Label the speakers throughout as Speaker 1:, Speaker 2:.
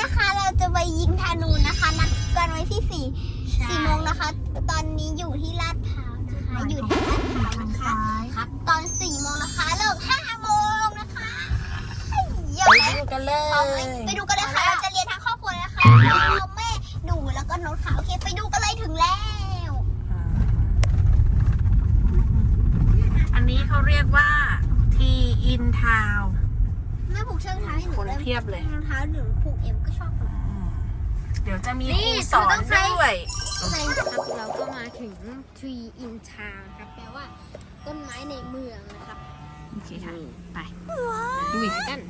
Speaker 1: นะคะเราจะไปยิงธนูนะคะนัดกันไว้ที่สี่สี่โมงนะคะ ตอนนี้อยู่ที่ลาดพร้าวนะคะ อยู่ที่ลาดพร้าวนะคะครับ ตอนสี่โมงนะคะเลิกห้าโมงนะคะเยอะ
Speaker 2: ไป
Speaker 1: ไหม
Speaker 2: ดูกันเล
Speaker 1: พร้อมไหม
Speaker 2: ย
Speaker 1: ไปดูกันเลยค่ะเราจะเรียนทั้งครอบครัวเลยนะคะพ่อแม่หนูแล้วก็น้องขาวโอเคไปดูกันเลยถึงแล้ว
Speaker 2: อันนี้เขาเรียกว่าทีอินทาว
Speaker 1: แม่ผูกเชือกรองเท้าให้หนู
Speaker 2: คน
Speaker 1: ได้ไหม
Speaker 2: เพียบเลย
Speaker 1: รองเท้าหนูผูกเอ็มก็ชอบผูก
Speaker 2: เดี๋ยวจะมี
Speaker 1: นี่
Speaker 2: ครูสอน
Speaker 1: ต้องใช้
Speaker 2: ด้วย
Speaker 1: ใช่ครับเราก็มาถึง Tree in Town ครับแปลว่าต้นไม้ในเมืองนะครับ
Speaker 2: โอเคค่ะ ไปลุย
Speaker 1: กัน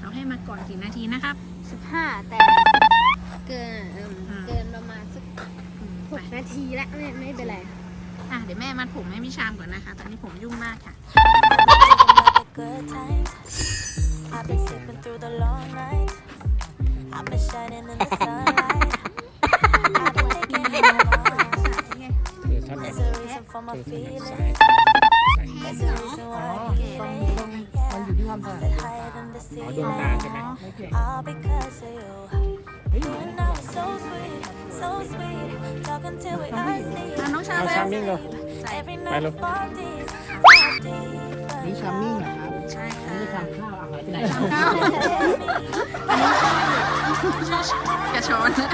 Speaker 2: เราให้มาก่อนกี่นาทีนะครับ
Speaker 1: 15 แต่เกินเอิ่ม
Speaker 2: อืม
Speaker 1: เกินประมาณสัก
Speaker 2: อืม
Speaker 1: ห
Speaker 2: ไป
Speaker 1: กนาทีแล้วไม่ไม่เป็นไร
Speaker 2: อะเดี๋ยวแม่มัดผมให้พี่ชามก่อนนะคะ ตอนนี้ผมยุ่งมากค่ะ
Speaker 3: good times. I've been sleeping through the long nights. I've been shining in the sunlight. I've been thinking how long.
Speaker 4: เดี๋ยวท่าน
Speaker 3: There's a reason for my
Speaker 4: เจอท่าน
Speaker 3: feelings.
Speaker 4: ซ้าย
Speaker 3: There's a reason why I keep feeling. Yeah, I feel higher than the
Speaker 4: อ๋อดวงตา
Speaker 3: ceiling.
Speaker 4: ใช่ไหม
Speaker 3: All because of you. You and I were so sweet, so sweet. Talking till we are asleep.
Speaker 2: อ่ะน้องชาม
Speaker 4: เอา
Speaker 2: แล้
Speaker 4: ชาว มนิ่งเลย
Speaker 3: Every
Speaker 4: Bye,
Speaker 3: night I
Speaker 4: love.
Speaker 3: fall deep, fall deep.
Speaker 5: นี่ชามมิ่งเหรอครับ
Speaker 2: ใช่ค่ะ
Speaker 5: นี่ทานข้าวอาหารที่ไหน
Speaker 2: กระ ช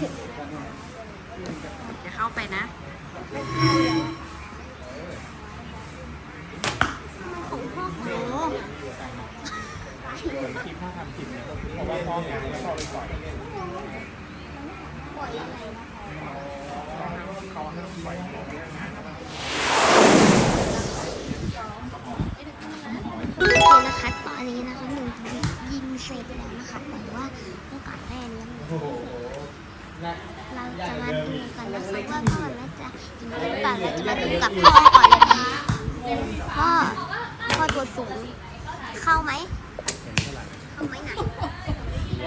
Speaker 2: อนะจะเข้าไปนะ
Speaker 4: ยิ
Speaker 1: งหรือเปล่าเราจะมาดูกับพ่อก่อนเลยค่ะพ่อพ่อตัวสูง เข้าไหมเข้าไหมไหน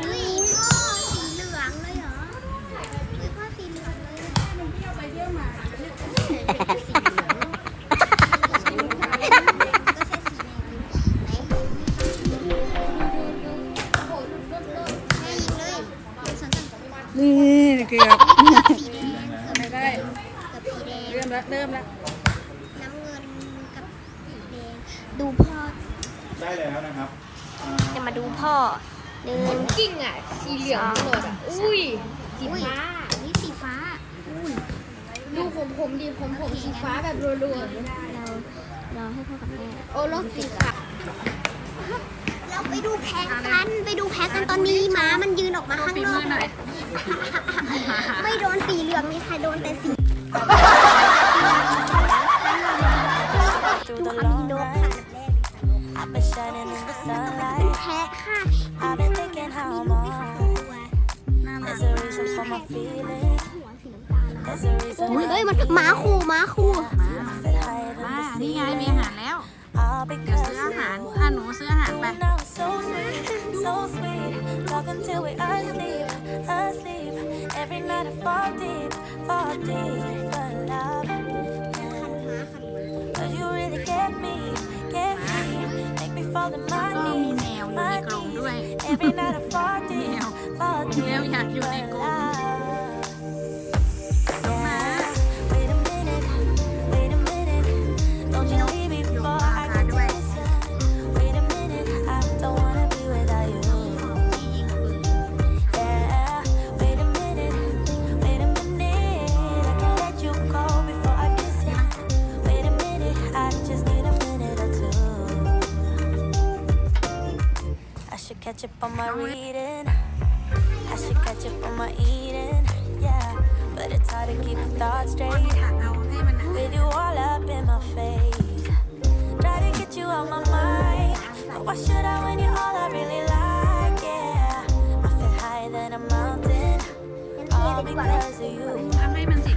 Speaker 1: เฮ้ยพ่อสีเหลืองเลยเหรอเฮ้ยพ่อสีเหลืองเลยเที่ยวไปเที่ยวมา นะ
Speaker 4: ครับ
Speaker 1: จะมาดูพ่อหนึ่ง
Speaker 6: กิ้งอะ สีเหลืองหมดอะ อุ้ย สี
Speaker 1: อุ้ย
Speaker 6: ฟ้า
Speaker 1: นี่สีฟ้า
Speaker 6: ดูผมผมดีผมผมสีฟ้าแบบรัว
Speaker 1: เราเราให้พ่อกับแม่
Speaker 6: ๆโอ้รถสีขาว
Speaker 1: เราไปดูแพ็กกันไปดูแพ็กกันตอนนี้หมามันยืนออกมาข้าง
Speaker 2: ฝี
Speaker 1: นอ
Speaker 2: มื
Speaker 1: ก
Speaker 2: อหน่อย
Speaker 1: ไม่โดนสีเหลืองนี่ค่ะโดนแต่สี เอ้ยมันหมาคู่หมาคู่
Speaker 3: I feel higher
Speaker 2: มา
Speaker 3: than the
Speaker 2: นี่ไงมี
Speaker 3: ceiling.
Speaker 2: อาหารแล้ว
Speaker 3: All
Speaker 2: เดี๋ยว
Speaker 3: because
Speaker 2: ซื้ออา
Speaker 3: of
Speaker 2: หาร
Speaker 3: you.
Speaker 2: อะหนูซื้ออาหาร
Speaker 3: You
Speaker 2: ไป
Speaker 3: and I were so sweet, so sweet. Talking till we asleep, asleep. Every night I fall deep, fall deep. But love, cause you really get me, get me. Make me fall to my
Speaker 2: ก็มี
Speaker 3: knees,
Speaker 2: แมวอยู่ใน
Speaker 3: my
Speaker 2: กรงด้วย
Speaker 3: knees. Every night I fall
Speaker 2: แม
Speaker 3: deep,
Speaker 2: ว
Speaker 3: fall
Speaker 2: แมว
Speaker 3: deep.
Speaker 2: อยากอยู่ใน
Speaker 3: But
Speaker 2: กรง
Speaker 3: catch up on my reading. I should catch up on my eating. Yeah, but it's hard to keep the thoughts straight. With you all up in my face. Try to get you out my mind. But why should I when you're all I really like? Yeah, I feel higher than a mountain. All because of you.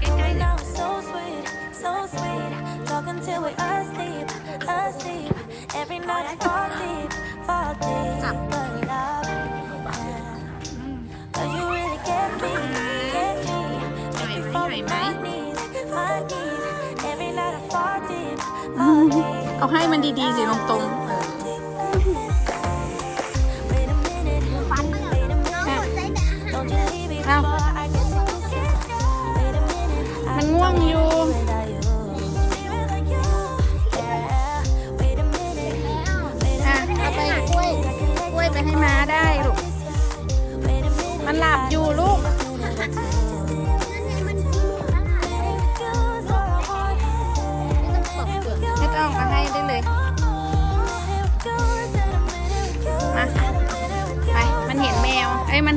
Speaker 2: Oh,
Speaker 3: now it's so sweet, so sweet. Talk until we're asleep, asleep. Every night I fall deep, fall deep.
Speaker 2: เอาให้มันดีๆสิตรงๆ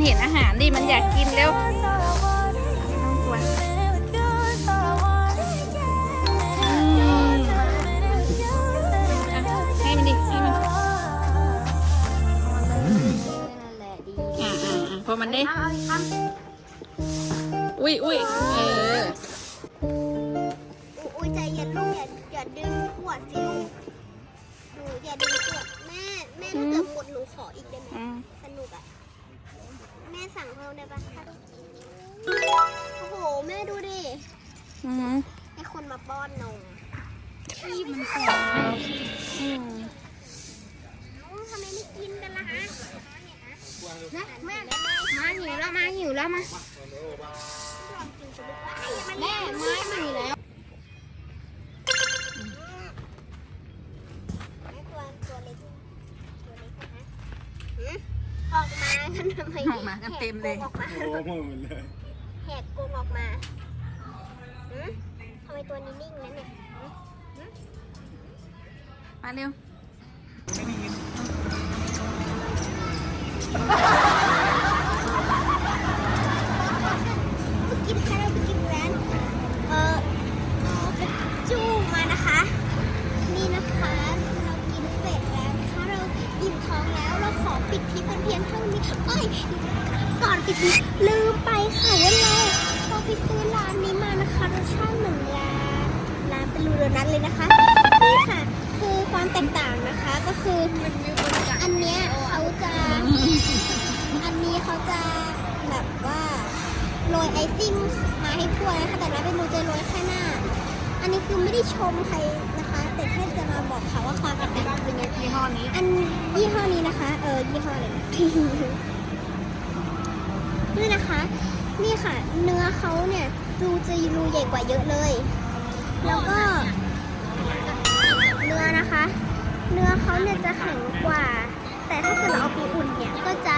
Speaker 2: ห็นอาหารดิมันอยากกินเร็วไม่ต้องกวอืมอะให้มันดิให้มันอ่าอ่าอ่าพอมันได้อุ้ยอุ้ยเออ
Speaker 1: อุ้ยใจเย็นลูกอย่าอย่าดึงขวดสิลูกหนูอย่าดึงขวดแม่ แม่ถ้าเกิดหมดหนูขออีกได้ไหมสนุกอะ สั่งเพิ่มได้ปะโอ้โห แม่ดูดิ
Speaker 2: อืม
Speaker 1: ให้คนมาป้อนนม
Speaker 2: อืม
Speaker 1: ทำไมไม่กินกันล่ะฮะ
Speaker 6: นะแม่มาหิวแล้วมาหิวแล้วมาแม่มาหิวแล้ว
Speaker 1: แม่ตัวตัวเล็กตัวเล็กนะฮะหือออกมากัน ทำไม
Speaker 2: ออกมากันเต็มเลย
Speaker 1: แหกกรงออกมา
Speaker 4: โอ้โหหมดเลย
Speaker 1: แหกกรงออกมาหือทำไมตัวนี้นิ่งนะเนี่ยหือ
Speaker 2: มาเร็ว
Speaker 1: เมื่ ลิปลืมไปค่ะว่าเราเราไปซื้อร้านนี้มานะคะรสชาติเหมือนร้านร้านเป็นรูโดนัทเลยนะคะนี่ค่ะคือความแตกต่างนะคะก็คืออันเนี้ยเขาจะอันนี้เขาจะแบบว่าโรยไอซิ่งมาให้ทั่วนะคะแต่ร้านเป็นมูจะโรยแค่หน้า อันนี้คือไม่ได้ชมใครนะคะ แต่แค่จะมาบอกค่ะว่าความแตกต่างเป็นยังไง
Speaker 2: ยี่ห้อนี้
Speaker 1: อันยี่ห้อนี้นะคะ เออยี่ห้ออะไรนะ นี่นะคะ นี่ค่ะ เนื้อเขาเนี่ยรูจะรูใหญ่กว่าเยอะเลย แล้วก็ เนื้อนะคะ เนื้อเขาเนี่ยจะแข็งกว่า แต่ถ้าเกิดเราเอาไปอุ่นเนี่ยก็จะ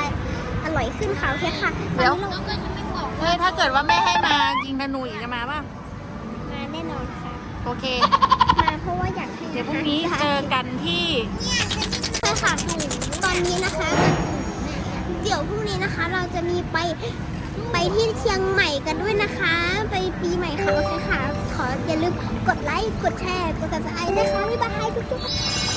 Speaker 1: อร่อยขึ้นค่ะโอเคค่ะ
Speaker 2: เดี๋ยว
Speaker 1: ตอนนี้เราก็จะไม่บอก
Speaker 2: เฮ้ยถ้าเกิดว่าแม่ให้มายิงธนูอีกจะมาป่ะ
Speaker 1: มาแน่นอนค่ะ
Speaker 2: โอเค
Speaker 1: มาเพราะว่าอยากให้
Speaker 2: เดี๋ยวพรุ่งนี้เจอกันที่
Speaker 1: ใช่ค่ะตอนนี้นะคะ เดี๋ยวพรุ่งนี้นะคะ เราจะมีไปไปที่เชียงใหม่กันด้วยนะคะ ไปปีใหม่ค่ะโอเคค่ะ ขออย่าลืมกดไลค์ กดแชร์ กด subscribe นะคะบ๊ายบายทุกๆ